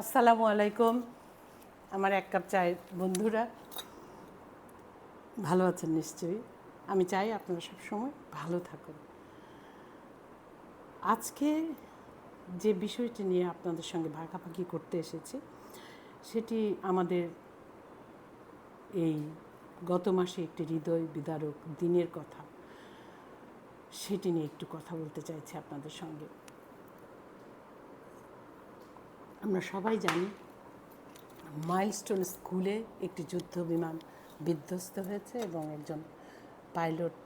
আসসালামু আলাইকুম, আমার এক কাপ চায়ের বন্ধুরা। ভালো আছেন নিশ্চয়ই? আমি চাই আপনারা সবসময় ভালো থাকুন। আজকে যে বিষয়টি নিয়ে আপনাদের সঙ্গে ভাগাভাগি করতে এসেছি, সেটি আমাদের এই গত মাসে একটি হৃদয় বিদারক দিনের কথা। সেটি নিয়ে একটু কথা বলতে চাইছি আপনাদের সঙ্গে। আমরা সবাই জানি মাইলস্টোন স্কুলে একটি যুদ্ধ বিমান বিধ্বস্ত হয়েছে এবং একজন পাইলট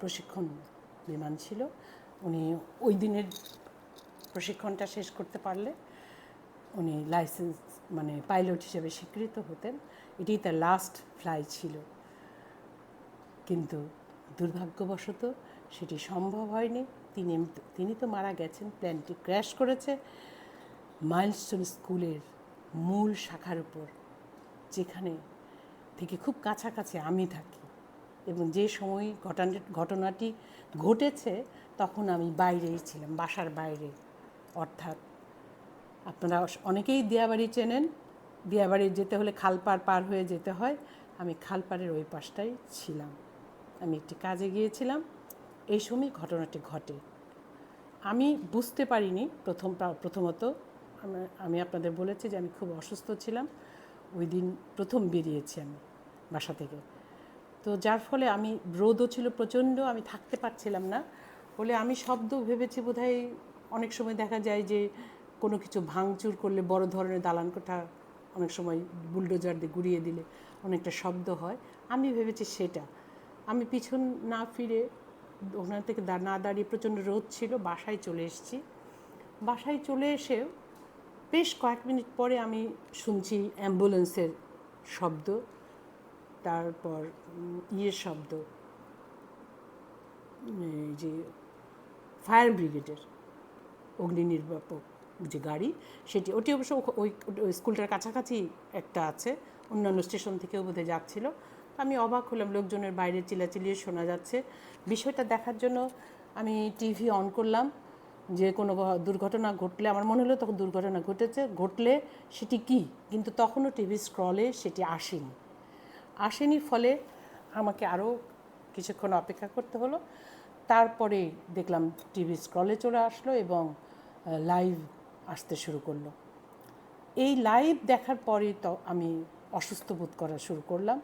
প্রশিক্ষণ বিমান ছিল, উনি ওই দিনের প্রশিক্ষণটা শেষ করতে পারলে উনি লাইসেন্স মানে পাইলট হিসেবে স্বীকৃত হতেন। এটি তার লাস্ট ফ্লাই ছিল। কিন্তু দুর্ভাগ্যবশত সেটি সম্ভব হয়নি। তিনি তিনি তো মারা গেছেন প্ল্যানটি ক্র্যাশ করেছে। মাইলস্টোন স্কুলের মূল শাখার উপর, যেখানে থেকে খুব কাছাকাছি আমি থাকি। এবং যে সময় ঘটনা, ঘটনাটি ঘটেছে, তখন আমি বাইরেই ছিলাম, বাসার বাইরে। অর্থাৎ আপনারা অনেকেই দিয়াবাড়ি চেনেন। দিয়াবাড়ি যেতে হলে খালপাড় পার হয়ে যেতে হয়। আমি খালপাড়ের ওই পাশটাই ছিলাম। আমি একটি কাজে গিয়েছিলাম। এই সময় ঘটনাটি ঘটে। আমি বুঝতে পারিনি প্রথম প্রথমত আমি- আপনাদের বলেছি যে আমি খুব অসুস্থ ছিলাম। ওই দিন প্রথম বেরিয়েছি আমি বাসা থেকে। তো যার ফলে আমি, রোদও ছিল প্রচণ্ড, আমি থাকতে পারছিলাম না। বলে আমি শব্দ ভেবেছি বোধহয় অনেক সময় দেখা যায় যে কোনো কিছু ভাঙচুর করলে বড় ধরনের দালান কোঠা অনেক সময় বুলডোজার দিয়ে গুড়িয়ে দিলে অনেকটা শব্দ হয়। আমি ভেবেছি সেটা। আমি পিছন না ফিরে ওখান থেকে না দাঁড়িয়ে প্রচণ্ড রোদ ছিল, বাসায় চলে এসেছি। বাসায় চলে এসেও বেশ কয়েক মিনিট পরে আমি শুনছি অ্যাম্বুলেন্সের শব্দ, তারপর ইয়ের শব্দ যে ফায়ার ব্রিগেডের অগ্নি নির্বাপক যে গাড়ি, সেটি, ওটি অবশ্য ওই ওই স্কুলটার কাছাকাছি একটা আছে, অন্যান্য স্টেশন থেকেও বোধহয় যাচ্ছিল। আমি অবাক হলাম, লোকজনের বাইরে চিলাচিলিয়ে শোনা যাচ্ছে। বিষয়টা দেখার জন্য আমি টিভি অন করলাম। যে কোনো দুর্ঘটনা ঘটলে, আমার মনে হলো তখন দুর্ঘটনা ঘটেছে, ঘটলে সেটি কি? কিন্তু তখনও টিভি স্ক্রলে সেটি আসেনি। আসেনি ফলে আমাকে আরও কিছুক্ষণ অপেক্ষা করতে হলো। তারপরে দেখলাম টিভি স্ক্রলে চলে আসলো এবং লাইভ আসতে শুরু করল। এই লাইভ দেখার পরেই তো আমি অসুস্থ বোধ করা শুরু করলাম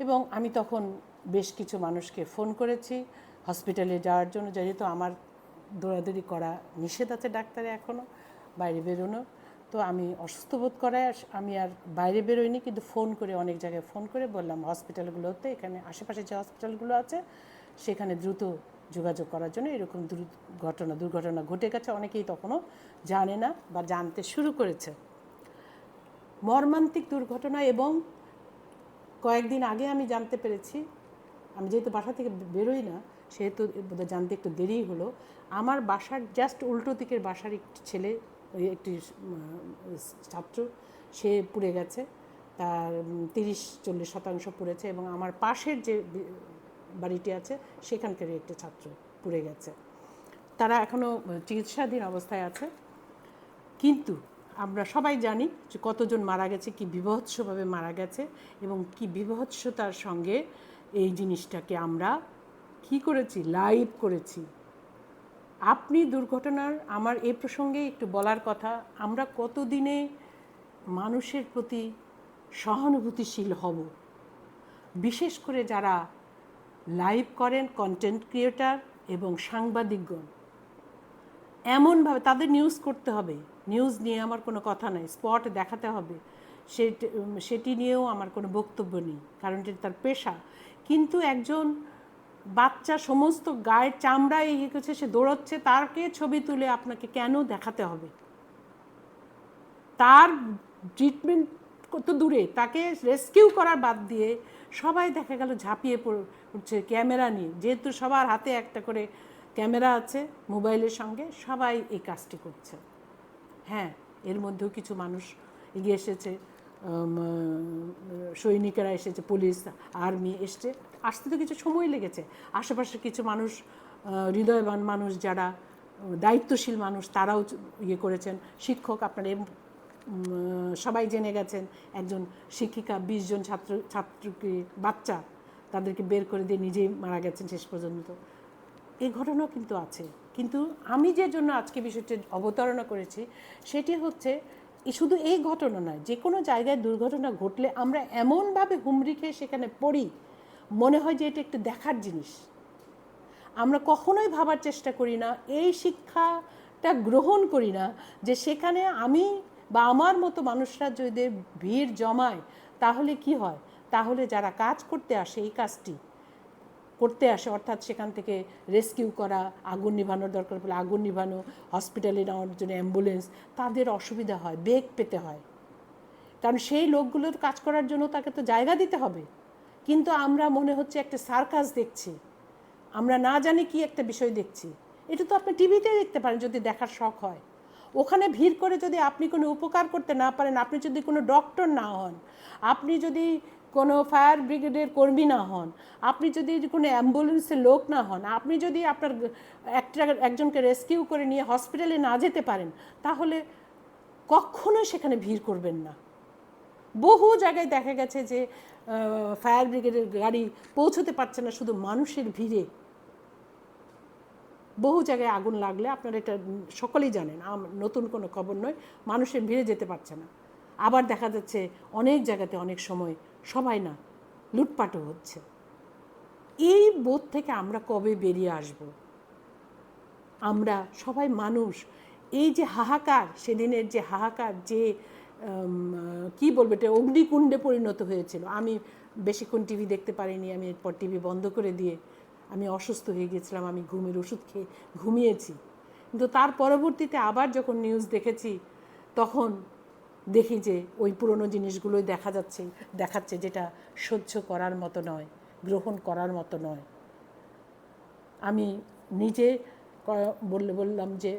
এবং আমি তখন বেশ কিছু মানুষকে ফোন করেছি। হসপিটালে যাওয়ার জন্য, যেহেতু আমার দৌড়াদৌড়ি করা নিষেধ আছে ডাক্তারে এখনও বাইরে বেরোনো। তো আমি অসুস্থ বোধ করায় আমি আর বাইরে বেরোইনি, কিন্তু ফোন করে, অনেক জায়গায় ফোন করে বললাম, হসপিটালগুলোতে, এখানে আশেপাশে যে হসপিটালগুলো আছে, সেখানে দ্রুত যোগাযোগ করার জন্য এরকম দ্রুত ঘটনা, দুর্ঘটনা ঘটে গেছে। অনেকেই তখনও জানে না বা জানতে শুরু করেছে। মর্মান্তিক দুর্ঘটনা এবং কয়েকদিন আগে আমি জানতে পেরেছি, আমি যেহেতু বাসা থেকে বেরোই না সেহেতু জানতে একটু দেরি হলো। আমার বাসার জাস্ট উল্টো দিকের বাসার একটি ছেলে একটি ছাত্র, সে পুড়ে গেছে। তার তিরিশ, চল্লিশ শতাংশ পুড়েছে এবং আমার পাশের যে বাড়িটি আছে, সেখানকারই একটি ছাত্র পুড়ে গেছে। তারা এখনও চিকিৎসাধীন অবস্থায় আছে। কিন্তু আমরা সবাই জানি যে কতজন মারা গেছে, কি বিভৎসভাবে মারা গেছে এবং কি বিভৎসতার সঙ্গে এই জিনিসটাকে আমরা কি করেছি? লাইভ করেছি। আপনি দুর্ঘটনার, আমার এ প্রসঙ্গে একটু বলার কথা, আমরা কতদিনে মানুষের প্রতি সহানুভূতিশীল হব? বিশেষ করে যারা লাইভ করেন কন্টেন্ট ক্রিয়েটার এবং সাংবাদিকগণ। এমনভাবে তাদের নিউজ করতে হবে। নিউজ নিয়ে আমার কোনো কথা নাই। স্পট দেখাতে হবে। সেটি নিয়েও আমার কোনো বক্তব্য নেই, কারণ এটি তার পেশা। কিন্তু একজন বাচ্চা সমস্ত গায়ের চামড়ায় ইয়ে করছে, সে দৌড়চ্ছে, তারকে ছবি তুলে আপনাকে কেন দেখাতে হবে? তার ট্রিটমেন্ট কত দূরে? তাকে রেস্কিউ করার বাদ দিয়ে সবাই দেখা গেল ঝাঁপিয়ে পড়- পড়ছে ক্যামেরা নিয়ে। যেহেতু সবার হাতে একটা করে ক্যামেরা আছে মোবাইলের সঙ্গে, সবাই এই কাজটি করছে। হ্যাঁ এর মধ্যেও কিছু মানুষ এগিয়ে এসেছে সৈনিকেরা এসেছে, পুলিশ, আর্মি এসছে। আসতে তো কিছু সময় লেগেছে। আশেপাশে কিছু মানুষ হৃদয়বান মানুষ যারা দায়িত্বশীল মানুষ তারাও ইয়ে করেছেন। শিক্ষক আপনার সবাই জেনে গেছেন, একজন শিক্ষিকা, বিশ জন ছাত্র, ছাত্রকে, বাচ্চা তাদেরকে বের করে দিয়ে নিজেই মারা গেছেন শেষ পর্যন্ত। এই ঘটনাও কিন্তু আছে। কিন্তু আমি যে জন্য আজকে বিষয়টি অবতারণা করেছি, সেটি হচ্ছে শুধু এই ঘটনা নয়, যে কোনো জায়গায় দুর্ঘটনা ঘটলে আমরা এমনভাবে হুমড়ি খেয়ে সেখানে পড়ি মনে হয় যে এটা একটু দেখার জিনিস। আমরা কখনোই ভাবার চেষ্টা করি না, এই শিক্ষাটা গ্রহণ করি না যে সেখানে আমি বা আমার মতো মানুষরা যদি ভিড় জমায়, তাহলে কি হয়? তাহলে যারা কাজ করতে আসে, এই কাজটি করতে আসে, অর্থাৎ সেখান থেকে রেস্কিউ করা, আগুন নিভানোর দরকার পড়লে আগুন নিভানো, হসপিটালে নেওয়ার জন্য অ্যাম্বুলেন্স, তাদের অসুবিধা হয়, বেগ পেতে হয়। কারণ সেই লোকগুলোর কাজ করার জন্য তাকে তো জায়গা দিতে হবে। কিন্তু আমরা মনে হচ্ছে একটা সার্কাস দেখছি। আমরা না জানি কি একটা বিষয় দেখছি। এটা তো আপনি টিভিতে দেখতে পারেন যদি দেখার শখ হয়। ওখানে ভিড় করে যদি আপনি কোনো উপকার করতে না পারেন, আপনি যদি কোনো ডক্টর না হন, আপনি যদি কোনো ফায়ার ব্রিগেডের কর্মী না হন, আপনি যদি কোনো অ্যাম্বুলেন্সের লোক না হন, আপনি যদি আপনার একটা একজনকে রেস্কিউ করে নিয়ে হসপিটালে না যেতে পারেন, তাহলে কখনোই সেখানে ভিড় করবেন না। বহু জায়গায় দেখা গেছে যে ফায়ার ব্রিগেডের গাড়ি পৌঁছতে পারছে না, শুধু মানুষের ভিড়ে। বহু জায়গায় আগুন লাগলে, আপনারা এটা সকলেই জানেন নতুন কোনো খবর নয়, মানুষের ভিড়ে যেতে পারছে না। আবার দেখা যাচ্ছে, অনেক জায়গাতে অনেক সময় সবাই না, লুটপাটও হচ্ছে। এই বোধ থেকে আমরা কবে বেরিয়ে আসব? আমরা সবাই মানুষ। এই যে হাহাকার, সেদিনের যে হাহাকার, যে কি বলব, এটা অগ্নিকুণ্ডে পরিণত হয়েছিল। আমি বেশিক্ষণ টিভি দেখতে পারিনি, আমি এরপর টিভি বন্ধ করে দিয়ে আমি অসুস্থ হয়ে গেছিলাম আমি ঘুমের ওষুধ খেয়ে ঘুমিয়েছি। কিন্তু তার পরবর্তীতে আবার যখন নিউজ দেখেছি, তখন দেখি যে ওই পুরনো জিনিসগুলোই দেখা যাচ্ছে, দেখাচ্ছে যেটা সহ্য করার মতো নয়, গ্রহণ করার মতো নয়। আমি নিজে বললে বললাম যে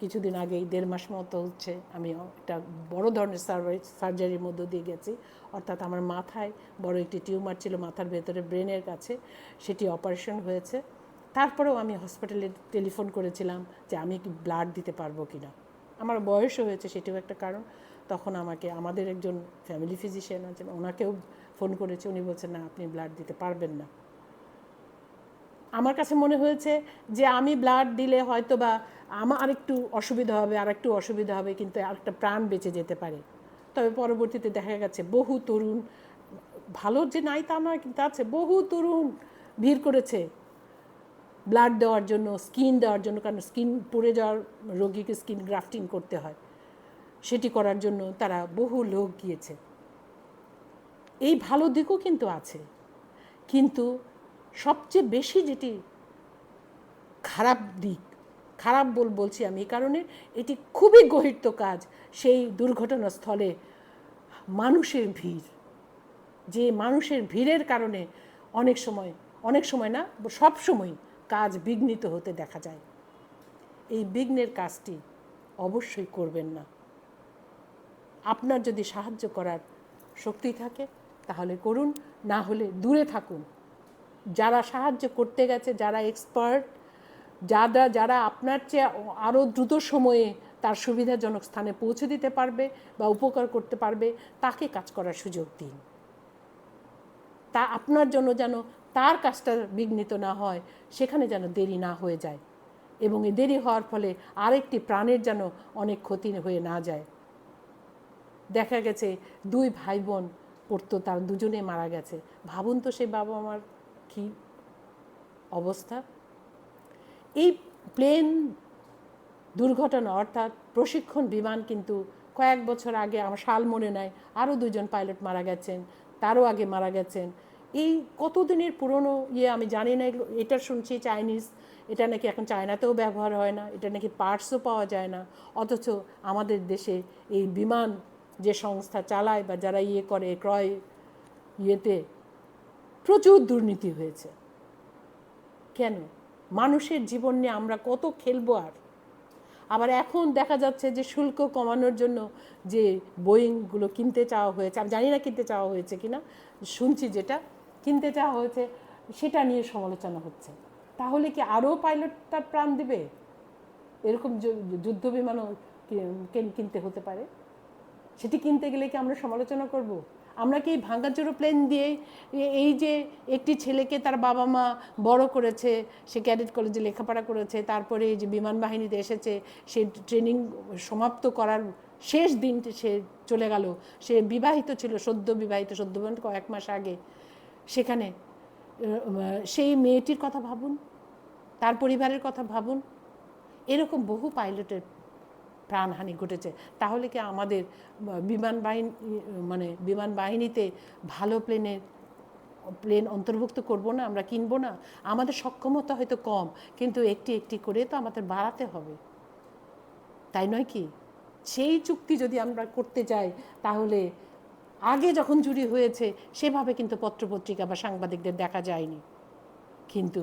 কিছুদিন আগেই দেড় মাস মতো হচ্ছে আমি একটা বড় ধরনের সার্ভারি, সার্জারির মধ্য দিয়ে গেছি। অর্থাৎ আমার মাথায় বড় একটি টিউমার ছিল মাথার ভেতরে ব্রেনের কাছে, সেটি অপারেশন হয়েছে। তারপরেও আমি হসপিটালে টেলিফোন করেছিলাম যে আমি কি ব্লাড দিতে পারব কি না আমার বয়সও হয়েছে সেটিও একটা কারণ। তখন আমাকে, আমাদের একজন ফ্যামিলি ফিজিশিয়ান আছেন, ওনাকেও ফোন করেছে। উনি বলছেন, না, আপনি ব্লাড দিতে পারবেন না। আমার কাছে মনে হয়েছে যে আমি ব্লাড দিলে হয়তো বা আমার আরেকটু অসুবিধা হবে আর একটু অসুবিধা হবে, কিন্তু আরেকটা প্রাণ বেঁচে যেতে পারে। তবে পরবর্তীতে দেখা গেছে, বহু তরুণ, ভালো যে নাই তা নয়, কিন্তু আছে, বহু তরুণ ভিড় করেছে। ব্লাড দেওয়ার জন্য, স্কিন দেওয়ার জন্য, কারণ স্কিন পড়ে যাওয়ার রোগীকে স্কিন গ্রাফটিং করতে হয়। সেটি করার জন্য তারা বহু লোক গিয়েছে। এই ভালো দিকও কিন্তু আছে। কিন্তু সবচেয়ে বেশি যেটি খারাপ দিক খারাপ বল বলছি আমি, এই কারণে এটি খুবই গহিত কাজ সেই দুর্ঘটনাস্থলে মানুষের ভিড়। যে মানুষের ভিড়ের কারণে অনেক সময় অনেক সময় না, সব সময় কাজ বিঘ্নিত হতে দেখা যায়। এই বিঘ্নের কাজটি অবশ্যই করবেন না। আপনার যদি সাহায্য করার শক্তি থাকে, তাহলে করুন, না হলে দূরে থাকুন। যারা সাহায্য করতে গেছে, যারা এক্সপার্ট যারা যারা আপনার চেয়ে আরও দ্রুত সময়ে তার সুবিধাজনক স্থানে পৌঁছে দিতে পারবে বা উপকার করতে পারবে, তাকে কাজ করার সুযোগ দিন। তা আপনার জন্য যেন তার কাজটা বিঘ্নিত না হয়, সেখানে যেন দেরি না হয়ে যায় এবং এই দেরি হওয়ার ফলে আরেকটি প্রাণের যেন অনেক ক্ষতি হয়ে না যায়। দেখা গেছে দুই ভাই বোন পড়তো, তার দুজনে মারা গেছে। ভাবুন তো সেই বাবা আমার কি অবস্থা? এই প্লেন দুর্ঘটনা, অর্থাৎ প্রশিক্ষণ বিমান কিন্তু কয়েক বছর আগে আমার সাল মনে নাই, আরও দুজন পাইলট মারা গেছেন, তারও আগে মারা গেছেন। এই কতদিনের পুরনো ইয়ে আমি জানি না এটা শুনছি চাইনিজ, এটা নাকি এখন চায়নাতেও ব্যবহার হয় না, এটা নাকি পার্টসও পাওয়া যায় না, অথচ আমাদের দেশে এই বিমান যে সংস্থা চালায় বা যারা ইয়ে করে, ক্রয় ইয়েতে প্রচুর দুর্নীতি হয়েছে। কেন? মানুষের জীবন নিয়ে আমরা কত খেলব আর? আবার এখন দেখা যাচ্ছে যে শুল্ক কমানোর জন্য যে বোয়িংগুলো কিনতে চাওয়া হয়েছে, আমি জানি না কিনতে চাওয়া হয়েছে কিনা শুনছি যেটা, কিনতে চাওয়া হয়েছে, সেটা নিয়ে সমালোচনা হচ্ছে। তাহলে কি আরও পাইলট তার প্রাণ দেবে? এরকম যুদ্ধ বিমানও কিনতে হতে পারে? সেটি কিনতে গেলে কি আমরা সমালোচনা করব? আমরা কি এই ভাঙ্গাচোরো প্লেন দিয়ে এই যে একটি ছেলেকে তার বাবা মা বড় করেছে, সে ক্যাডেট কলেজে লেখাপড়া করেছে, তারপরে এই যে বিমান বাহিনীতে এসেছে, সে ট্রেনিং সমাপ্ত করার শেষ দিনটি সে চলে গেল। সে বিবাহিত ছিল, সদ্য বিবাহিত, সদ্য কয়েক মাস আগে। সেখানে, সেই মেয়েটির কথা ভাবুন, তার পরিবারের কথা ভাবুন, এরকম বহু পাইলটের প্রাণহানি ঘটেছে। তাহলে কি আমাদের বিমান বাহিনী মানে বিমান বাহিনীতে ভালো প্লেনের প্লেন অন্তর্ভুক্ত করব না, আমরা কিনবো না? আমাদের সক্ষমতা হয়তো কম, কিন্তু একটি একটি করে তো আমাদের বাড়াতে হবে। তাই নয় কি? সেই চুক্তি যদি আমরা করতে চাই তাহলে আগে যখন চুরি হয়েছে, সেভাবে কিন্তু পত্রপত্রিকা বা সাংবাদিকদের দেখা যায়নি। কিন্তু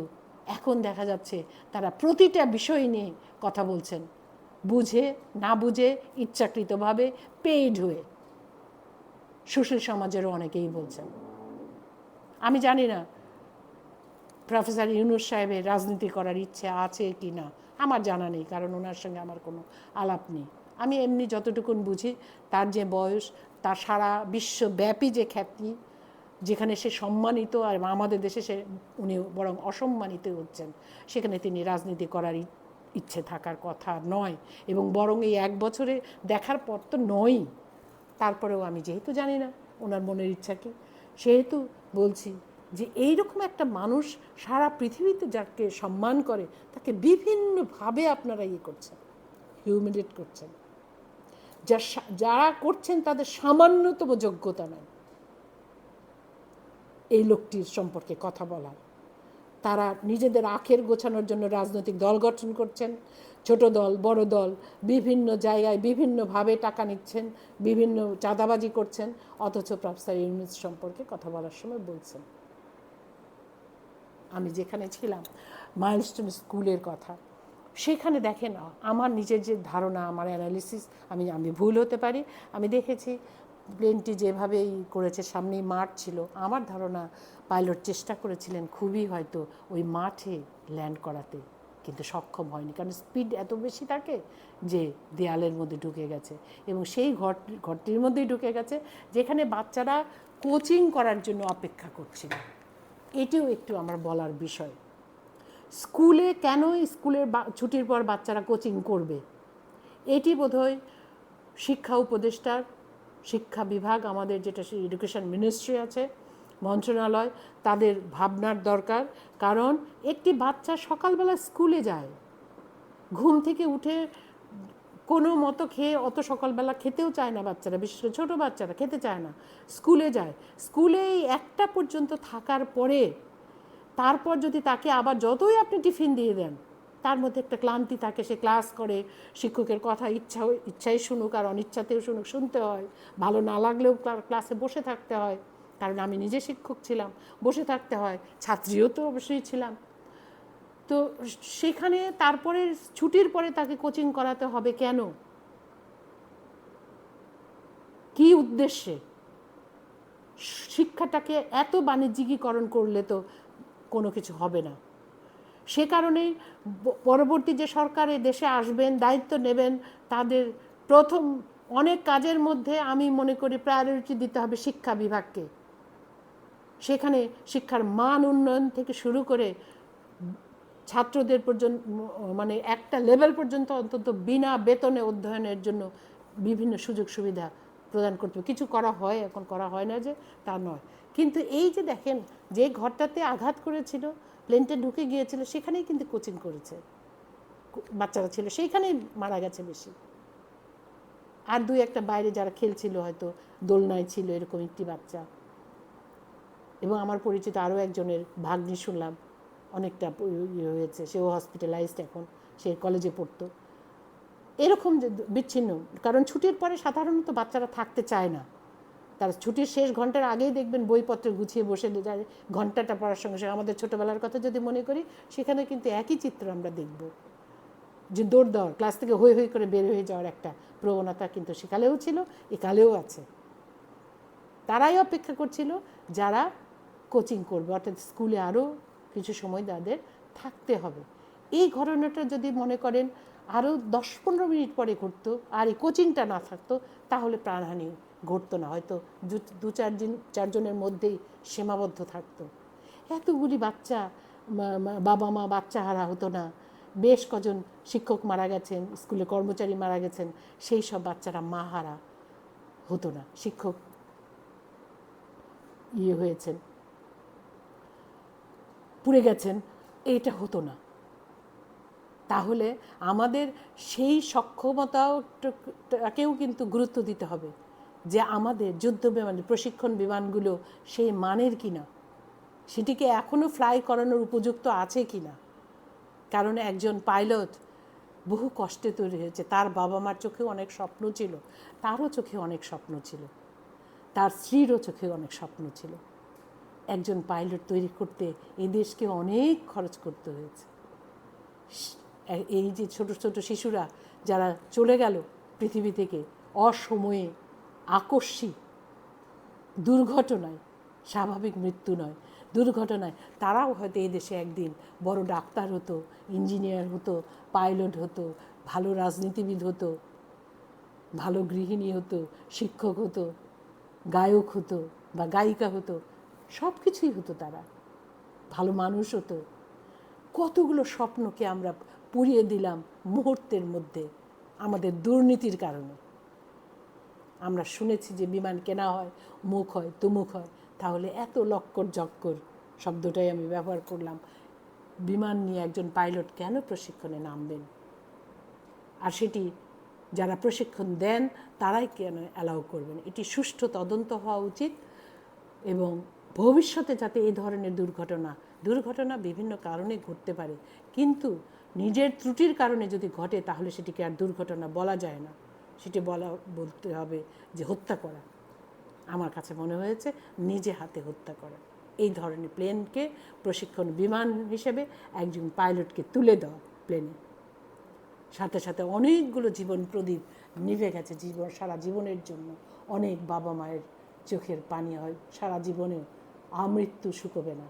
এখন দেখা যাচ্ছে, তারা প্রতিটা বিষয় নিয়ে কথা বলছেন। বুঝে, না বুঝে, ইচ্ছাকৃতভাবে পেইড হয়ে। সুশীল সমাজেরও অনেকেই বলছেন। আমি জানি না, প্রফেসর ইউনুস সাহেবের রাজনীতি করার ইচ্ছে আছে কি না। আমার জানা নেই, কারণ ওনার সঙ্গে আমার কোনো আলাপ নেই। আমি এমনি যতটুকুন বুঝি, তার যে বয়স, তার সারা বিশ্বব্যাপী যে খ্যাতি, যেখানে সে সম্মানিত আর আমাদের দেশে সে, উনি বরং অসম্মানিত হচ্ছেন, সেখানে তিনি রাজনীতি করার ইচ্ছে থাকার কথা নয়। এবং বরং এই এক বছরে দেখার পর তো নয়ই। তারপরেও আমি যেহেতু জানি না ওনার মনের ইচ্ছা কি, সেহেতু বলছি যে এইরকম একটা মানুষ সারা পৃথিবীতে যাকে সম্মান করে, তাকে বিভিন্নভাবে আপনারা ইয়ে করছেন হিউমিলেট করছেন। যা যারা করছেন তাদের সামান্যতম যোগ্যতা নাই এই লোকটির সম্পর্কে কথা বলার। তারা নিজেদের আখের গোছানোর জন্য রাজনৈতিক দল গঠন করছেন। ছোট দল, বড় দল বিভিন্ন জায়গায় বিভিন্নভাবে টাকা নিচ্ছেন, বিভিন্ন চাঁদাবাজি করছেন, অথচ প্রফেসর ইউনিস সম্পর্কে কথা বলার সময় বলছেন। আমি যেখানে ছিলাম, মাইলস্টোন স্কুলের কথা, সেখানে দেখেন, আমার নিজের যে ধারণা, আমার অ্যানালিসিস, আমি আমি ভুল হতে পারি, আমি দেখেছি, প্লেনটি যেভাবেই করেছে, সামনেই মাঠ ছিল, আমার ধারণা পাইলট চেষ্টা করেছিলেন খুবই হয়তো ওই মাঠে ল্যান্ড করাতে, কিন্তু সক্ষম হয়নি। কারণ স্পিড এত বেশি থাকে যে দেয়ালের মধ্যে ঢুকে গেছে এবং সেই ঘর ঘরটির মধ্যেই ঢুকে গেছে যেখানে বাচ্চারা কোচিং করার জন্য অপেক্ষা করছিল। এটিও একটু আমার বলার বিষয়। স্কুলে কেন স্কুলের ছুটির পর বাচ্চারা কোচিং করবে? এটি বোধহয় শিক্ষা উপদেষ্টার, শিক্ষা বিভাগ আমাদের যেটা এডুকেশন মিনিস্ট্রি আছে মন্ত্রণালয় তাদের ভাবনার দরকার। কারণ একটি বাচ্চা সকালবেলা স্কুলে যায়, ঘুম থেকে উঠে কোনো মতো খেয়ে অত সকালবেলা খেতেও চায় না বাচ্চারা, বিশেষ করে ছোটো বাচ্চারা খেতে চায় না, স্কুলে যায়। স্কুলে একটা পর্যন্ত থাকার পরে তারপর যদি তাকে আবার যতই আপনি টিফিন দিয়ে দেন, তার মধ্যে একটা ক্লান্তি থাকে, সে ক্লাস করে, শিক্ষকের কথা ইচ্ছা ইচ্ছাই শুনুক আর অনিচ্ছাতেও শুনুক, শুনতে হয়। ভালো না লাগলেও ক্লা- ক্লাসে বসে থাকতে হয়। কারণ আমি নিজে শিক্ষক ছিলাম, বসে থাকতে হয়, ছাত্রীও তো অবশ্যই ছিলাম। তো সেখানে তারপরে ছুটির পরে তাকে কোচিং করাতে হবে কেন? কি উদ্দেশ্যে? শিক্ষাটাকে এত বাণিজ্যিকীকরণ করলে তো কোনো কিছু হবে না। সে কারণেই পরবর্তী যে সরকার দেশে আসবেন, দায়িত্ব নেবেন, তাদের প্রথম অনেক কাজের মধ্যে আমি মনে করি প্রায়োরিটি দিতে হবে শিক্ষা বিভাগকে। সেখানে শিক্ষার মান উন্নয়ন থেকে শুরু করে ছাত্রদের পর্যন্ত মানে একটা লেভেল পর্যন্ত অন্তত বিনা বেতনে অধ্যয়নের জন্য বিভিন্ন সুযোগ সুবিধা প্রদান করতে কিছু করা হয়, এখন করা হয় না যে তা নয়। কিন্তু এই যে দেখেন, যে ঘরটাতে আঘাত করেছিল প্লেনটা ঢুকে গিয়েছিল, সেখানেই কিন্তু কোচিং করেছে। বাচ্চারা ছিল সেইখানেই মারা গেছে বেশি। আর দুই একটা বাইরে যারা খেলছিল হয়তো, দোলনায় ছিল এরকম একটি বাচ্চা। এবং আমার পরিচিত আরও একজনের ভাগ্নি শুনলাম, অনেকটা ইয়ে হয়েছে, সেও হসপিটালাইজড এখন, সে কলেজে পড়তো। এরকম যে বিচ্ছিন্ন, কারণ ছুটির পরে সাধারণত বাচ্চারা থাকতে চায় না। তার ছুটির শেষ ঘণ্টার আগেই দেখবেন বইপত্র গুছিয়ে বসে যায়, ঘন্টাটা পড়ার সঙ্গে সঙ্গে। আমাদের ছোটোবেলার কথা যদি মনে করি, সেখানে কিন্তু একই চিত্র আমরা দেখব। যে দৌড় দেওয়ার ক্লাস থেকে হই হই করে বের হয়ে যাওয়ার একটা প্রবণতা কিন্তু সেকালেও ছিল, একালেও আছে। তারাই অপেক্ষা করছিল, যারা কোচিং করবে, অর্থাৎ স্কুলে আরও কিছু সময় তাদের থাকতে হবে। এই ঘটনাটা যদি মনে করেন আরও দশ পনেরো মিনিট পরে ঘটতো, আর এই কোচিংটা না থাকতো, তাহলে প্রাণহানি ঘটতো না। হয়তো দু- চারজন চারজনের মধ্যেই সীমাবদ্ধ থাকতো। এতগুলি বাচ্চা বাবা মা বাচ্চা হারা হতো না। বেশ কজন শিক্ষক মারা গেছেন স্কুলে কর্মচারী মারা গেছেন, সেই সব বাচ্চারা মা হারা হতো না। শিক্ষক ইয়ে হয়েছেন। পুড়ে গেছেন এটা হতো না। তাহলে আমাদের সেই সক্ষমতাটাকেও কিন্তু গুরুত্ব দিতে হবে যে আমাদের যুদ্ধ বিমান, প্রশিক্ষণ বিমানগুলো সেই মানের কি না সেটিকে এখনও ফ্লাই করানোর উপযুক্ত আছে কিনা। কারণ একজন পাইলট বহু কষ্টে তৈরি হয়েছে। তার বাবা মার চোখেও অনেক স্বপ্ন ছিল, তারও চোখে অনেক স্বপ্ন ছিল, তার স্ত্রীরও চোখে অনেক স্বপ্ন ছিল। একজন পাইলট তৈরি করতে এই দেশকে অনেক খরচ করতে হয়েছে। এই যে ছোট ছোট শিশুরা যারা চলে গেল পৃথিবী থেকে অসময়ে, আকস্মিক দুর্ঘটনায়, স্বাভাবিক মৃত্যু নয়, দুর্ঘটনায়, তারাও হয়তো এই দেশে একদিন বড় ডাক্তার হতো, ইঞ্জিনিয়ার হতো, পাইলট হতো, ভালো রাজনীতিবিদ হতো, ভালো গৃহিণী হতো, শিক্ষক হতো, গায়ক হতো বা গায়িকা হতো। সব কিছুই হতো তারা। ভালো মানুষ হতো। কতগুলো স্বপ্নকে আমরা পুড়িয়ে দিলাম মুহূর্তের মধ্যে আমাদের দুর্নীতির কারণে। আমরা শুনেছি যে বিমান কেনা হয়, মুখ হয়, তুমুখ হয়। তাহলে এত লক্কর জক্কর শব্দটাই আমি ব্যবহার করলাম। বিমান নিয়ে একজন পাইলট কেন প্রশিক্ষণে নামবেন? আর সেটি যারা প্রশিক্ষণ দেন, তারাই কেন অ্যালাউ করবেন? এটি সুষ্ঠু তদন্ত হওয়া উচিত এবং ভবিষ্যতে যাতে এই ধরনের দুর্ঘটনা দুর্ঘটনা বিভিন্ন কারণে ঘটতে পারে, কিন্তু নিজের ত্রুটির কারণে যদি ঘটে, তাহলে সেটিকে আর দুর্ঘটনা বলা যায় না। সেটি বলা, বলতে হবে যে হত্যা করা। আমার কাছে মনে হয়েছে, নিজে হাতে হত্যা করা। এই ধরনের প্লেনকে প্রশিক্ষণ বিমান হিসেবে একজন পাইলটকে তুলে দেওয়া প্লেনে। সাথে সাথে অনেকগুলো জীবন প্রদীপ নিভে গেছে জীবন, সারা জীবনের জন্য। অনেক বাবা মায়ের চোখের পানি হয়, সারা জীবনে আমৃত্যু শুকোবে না।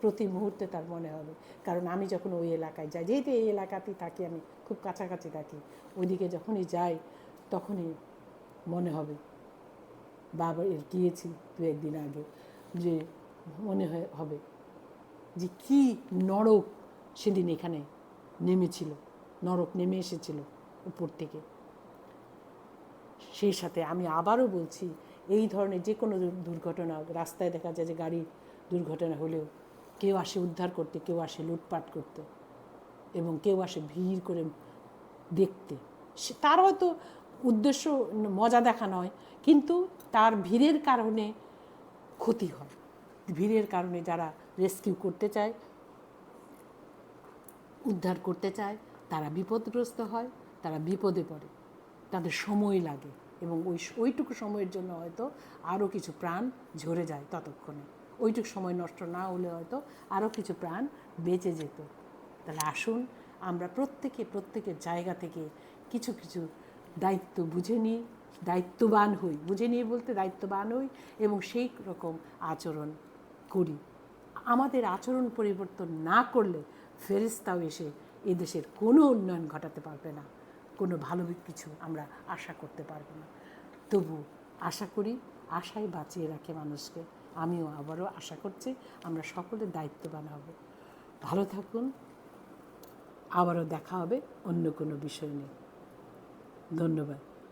প্রতি মুহূর্তে তার মনে হবে। কারণ আমি যখন ওই এলাকায় যাই, যেহেতু এই এলাকাতেই থাকি, আমি খুব কাছাকাছি থাকি, ওইদিকে যখনই যাই, তখনই মনে হবে, বাবা, এর গিয়েছি দু একদিন আগে। যে মনে হবে যে কি নরক সেদিন এখানে নেমেছিল, নরক নেমে এসেছিল উপর থেকে। সেই সাথে আমি আবারও বলছি এই ধরনের যে কোনো দুর্ঘটনা, রাস্তায় দেখা যায় যে গাড়ি দুর্ঘটনা হলেও কেউ আসে উদ্ধার করতে, কেউ আসে লুটপাট করতে এবং কেউ আসে ভিড় করে দেখতে। সে তার হয়তো উদ্দেশ্য মজা দেখা নয়, কিন্তু তার ভিড়ের কারণে ক্ষতি হয়। ভিড়ের কারণে যারা রেস্কিউ করতে চায়, উদ্ধার করতে চায়, তারা বিপদগ্রস্ত হয়, তারা বিপদে পড়ে। তাদের সময় লাগে। এবং ওই ওইটুকু সময়ের জন্য হয়তো আরও কিছু প্রাণ ঝরে যায় ততক্ষণে। ওইটুকু সময় নষ্ট না হলে হয়তো আরও কিছু প্রাণ বেঁচে যেত। তাহলে আসুন, আমরা প্রত্যেকে, প্রত্যেকের জায়গা থেকে কিছু কিছু দায়িত্ব বুঝে নিই, দায়িত্ববান হই। বুঝে নিয়ে বলতে দায়িত্ববান হই এবং সেই রকম আচরণ করি। আমাদের আচরণ পরিবর্তন না করলে ফেরিস্তাও এসে এদেশের কোনো উন্নয়ন ঘটাতে পারবে না। কোনো ভালো কিছু আমরা আশা করতে পারব না। তবু আশা করি আশাই বাঁচিয়ে রাখে মানুষকে। আমিও আবারও আশা করছি আমরা সকলে দায়িত্ববান হব ভালো থাকুন। আবারও দেখা হবে অন্য কোনো বিষয় নিয়ে। ধন্যবাদ।